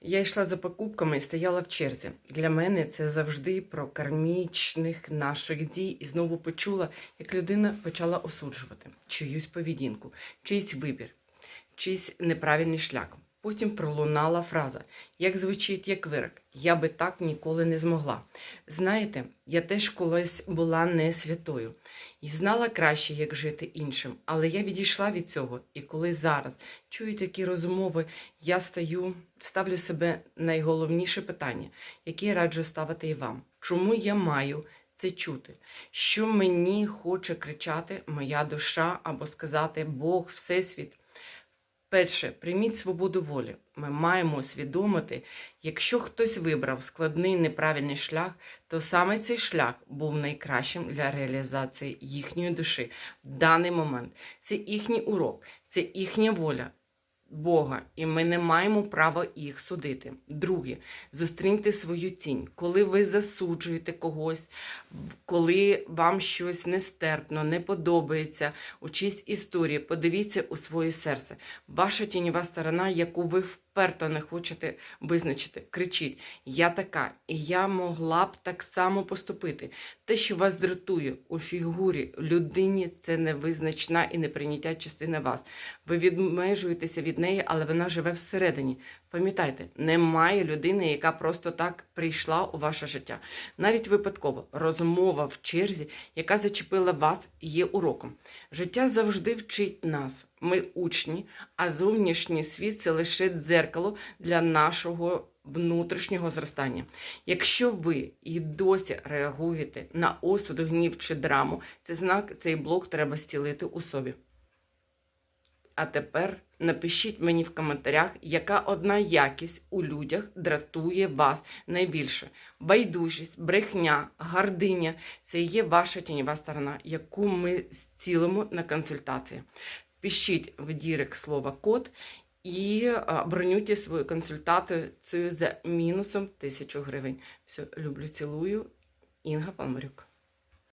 Я йшла за покупками і стояла в черзі. Для мене це завжди про кармічних наших дій. І знову почула, як людина почала осуджувати чиюсь поведінку, чийсь вибір, чийсь неправильний шлях. Потім пролунала фраза, як звучить як вирок. Я би так ніколи не змогла. Знаєте, я теж колись була не святою і знала краще, як жити іншим, але я відійшла від цього. І коли зараз чую такі розмови, я стаю, ставлю себе найголовніше питання, яке раджу ставити і вам. Чому я маю це чути? Що мені хоче кричати моя душа або сказати Бог, Всесвіт? Перше, прийміть свободу волі. Ми маємо усвідомити, якщо хтось вибрав складний неправильний шлях, то саме цей шлях був найкращим для реалізації їхньої душі в даний момент. Це їхній урок, це їхня воля. Бога, і ми не маємо права їх судити. Друге, зустріньте свою тінь. Коли ви засуджуєте когось, коли вам щось нестерпно, не подобається, у чиїсь історії, подивіться у своє серце. Ваша тіньова сторона, яку ви вперто не хочете визначити, кричіть: Я така, і я могла б так само поступити. Те, що вас дратує у фігурі людині, це невизначна і неприйняття частина вас. Ви відмежуєтеся від неї, але вона живе всередині. Пам'ятайте, немає людини, яка просто так прийшла у ваше життя. Навіть випадково розмова в черзі, яка зачепила вас, є уроком. Життя завжди вчить нас. Ми учні, а зовнішній світ це лише дзеркало для нашого внутрішнього зростання. Якщо ви і досі реагуєте на осуд, гнів чи драму, це знак, цей блок треба стілити у собі. А тепер напишіть мені в коментарях, яка одна якість у людях дратує вас найбільше. Байдужість, брехня, гординя це є ваша тіньова сторона, яку ми зцілимо на консультації. Пишіть в дірек слово код і а, бронюйте свою консультацію за мінусом 1000 гривень. Все, люблю, цілую. Інга Палмарюк.